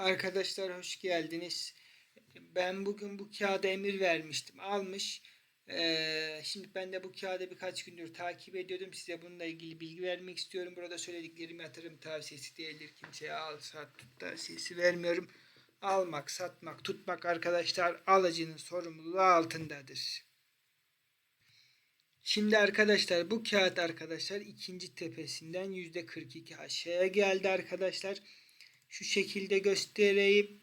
Arkadaşlar hoş geldiniz. Ben bugün bu kağıda emir vermiştim. Almış. Ee, şimdi ben de bu kağıdı birkaç gündür takip ediyordum. Size bununla ilgili bilgi vermek istiyorum. Burada söylediklerim yatırım tavsiyesi değildir. Kimseye al, sat, tut tavsiyesi vermiyorum. Almak, satmak, tutmak arkadaşlar alıcının sorumluluğu altındadır. Şimdi arkadaşlar bu kağıt arkadaşlar ikinci tepesinden yüzde 42 aşağıya geldi arkadaşlar. Şu şekilde göstereyim.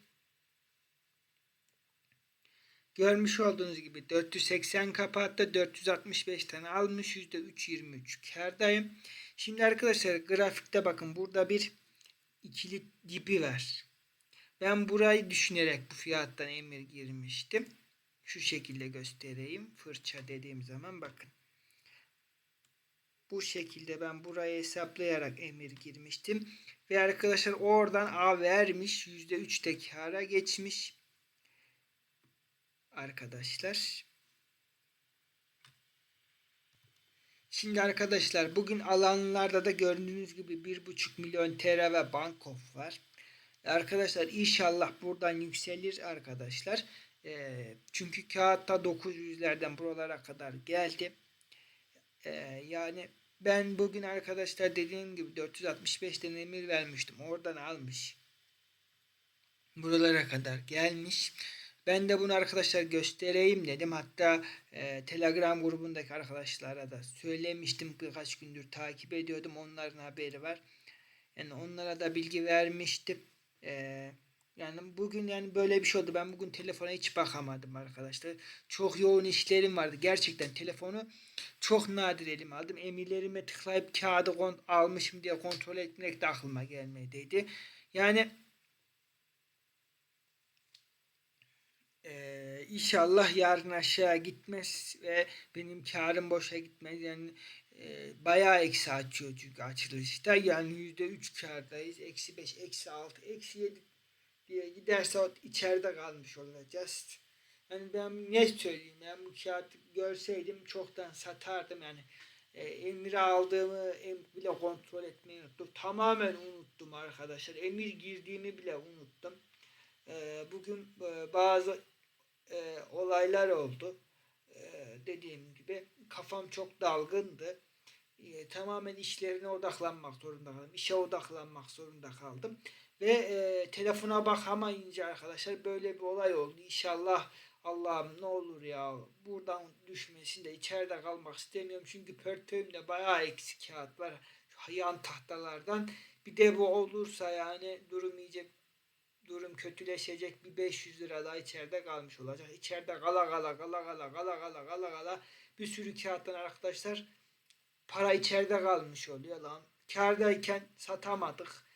Görmüş olduğunuz gibi 480 kapattı. 465 tane almış. %3.23 kardayım. Şimdi arkadaşlar grafikte bakın burada bir ikili dibi var. Ben burayı düşünerek bu fiyattan emir girmiştim. Şu şekilde göstereyim. Fırça dediğim zaman bakın. Bu şekilde ben burayı hesaplayarak emir girmiştim. Ve arkadaşlar oradan A vermiş. %3'te kara geçmiş. Arkadaşlar. Şimdi arkadaşlar bugün alanlarda da gördüğünüz gibi 1,5 milyon TL ve Bankof var. Arkadaşlar inşallah buradan yükselir arkadaşlar. Ee, çünkü kağıtta 900'lerden buralara kadar geldi. Ee, yani ben bugün arkadaşlar dediğim gibi 465'ten emir vermiştim. Oradan almış. Buralara kadar gelmiş. Ben de bunu arkadaşlar göstereyim dedim. Hatta e, Telegram grubundaki arkadaşlara da söylemiştim. Birkaç gündür takip ediyordum. Onların haberi var. Yani onlara da bilgi vermiştim. Eee yani bugün yani böyle bir şey oldu. Ben bugün telefona hiç bakamadım arkadaşlar. Çok yoğun işlerim vardı. Gerçekten telefonu çok nadir elime aldım. Emirlerime tıklayıp kağıdı almışım diye kontrol etmek de aklıma gelmediydi. Yani eee, inşallah yarın aşağı gitmez ve benim karım boşa gitmez. Yani eee bayağı eksi açıyor çünkü açılışta. Yani %3 kardayız. Eksi 5, eksi 6, eksi 7 diye giderse o içeride kalmış olacağız. Yani ben ne söyleyeyim ben bu kağıt görseydim çoktan satardım yani. E, emir aldığımı em, bile kontrol etmeyi unuttum. Tamamen unuttum arkadaşlar. Emir girdiğimi bile unuttum. E, bugün e, bazı e, olaylar oldu. E, dediğim gibi kafam çok dalgındı. E, tamamen işlerine odaklanmak zorunda kaldım. İşe odaklanmak zorunda kaldım. Ve e, telefona bakamayınca arkadaşlar böyle bir olay oldu. İnşallah Allah'ım ne olur ya buradan düşmesin de içeride kalmak istemiyorum. Çünkü portföyümde bayağı eksik kağıt var. Şu yan tahtalardan. Bir de bu olursa yani durum iyice durum kötüleşecek. Bir 500 lira daha içeride kalmış olacak. İçeride kala kala kala kala kala kala kala kala bir sürü kağıttan arkadaşlar para içeride kalmış oluyor lan. Kardayken satamadık.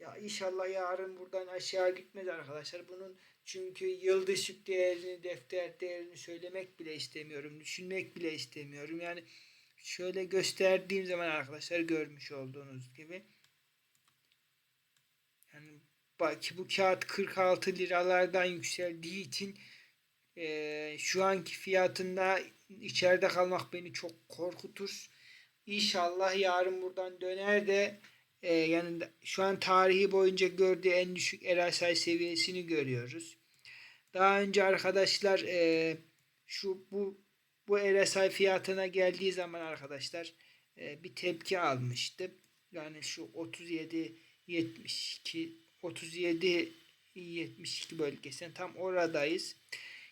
Ya inşallah yarın buradan aşağı gitmez arkadaşlar. Bunun çünkü yıldızlık değerini, defter değerini söylemek bile istemiyorum. Düşünmek bile istemiyorum. Yani şöyle gösterdiğim zaman arkadaşlar görmüş olduğunuz gibi. Yani belki bu kağıt 46 liralardan yükseldiği için eee, şu anki fiyatında içeride kalmak beni çok korkutur. İnşallah yarın buradan döner de e, yani şu an tarihi boyunca gördüğü en düşük RSI seviyesini görüyoruz. Daha önce arkadaşlar e, şu bu bu RSI fiyatına geldiği zaman arkadaşlar e, bir tepki almıştı. Yani şu 37 72 37 72 bölgesinde tam oradayız.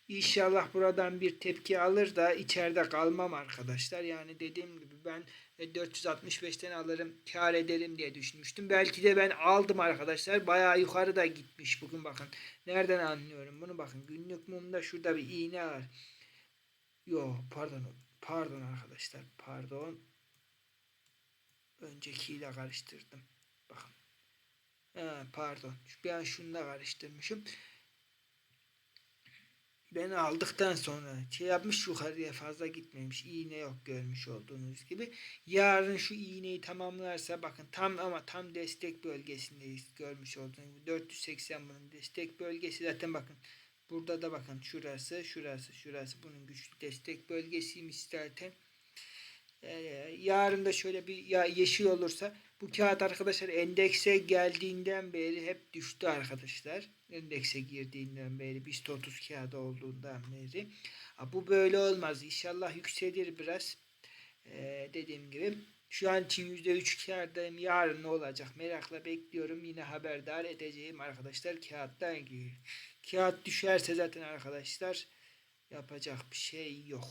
İnşallah buradan bir tepki alır da içeride kalmam arkadaşlar. Yani dediğim gibi ben e, 465'ten alırım kar ederim diye düşünmüştüm. Belki de ben aldım arkadaşlar. Bayağı yukarıda gitmiş bugün bakın. Nereden anlıyorum bunu bakın. Günlük mumda şurada bir iğne var. Yo pardon. Pardon arkadaşlar. Pardon. Öncekiyle karıştırdım. Bakın. Ha, pardon. An şunu da karıştırmışım. Beni aldıktan sonra şey yapmış yukarıya fazla gitmemiş. İğne yok görmüş olduğunuz gibi. Yarın şu iğneyi tamamlarsa bakın tam ama tam destek bölgesindeyiz görmüş olduğunuz gibi. 480 bunun destek bölgesi zaten bakın. Burada da bakın şurası şurası şurası bunun güçlü destek bölgesiymiş zaten. Ee, yarın da şöyle bir ya yeşil olursa bu kağıt arkadaşlar endekse geldiğinden beri hep düştü arkadaşlar. Endekse girdiğinden beri BIST 30 kağıdı olduğundan beri. Ha, bu böyle olmaz. İnşallah yükselir biraz. Ee, dediğim gibi şu an için %3 kârdayım. Yarın ne olacak merakla bekliyorum. Yine haberdar edeceğim arkadaşlar kağıttan ilgili. Kağıt düşerse zaten arkadaşlar yapacak bir şey yok.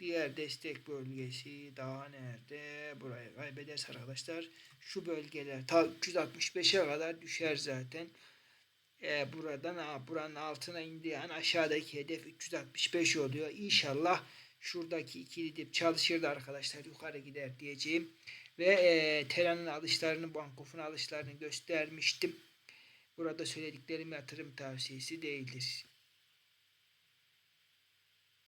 Diğer destek bölgesi daha nerede? Burayı kaybederse arkadaşlar şu bölgeler ta 365'e kadar düşer zaten. Ee, buradan buranın altına indiği an aşağıdaki hedef 365 oluyor. İnşallah şuradaki ikili dip çalışır da arkadaşlar yukarı gider diyeceğim. Ve e, Tera'nın alışlarını, Bankof'un alışlarını göstermiştim. Burada söylediklerim yatırım tavsiyesi değildir.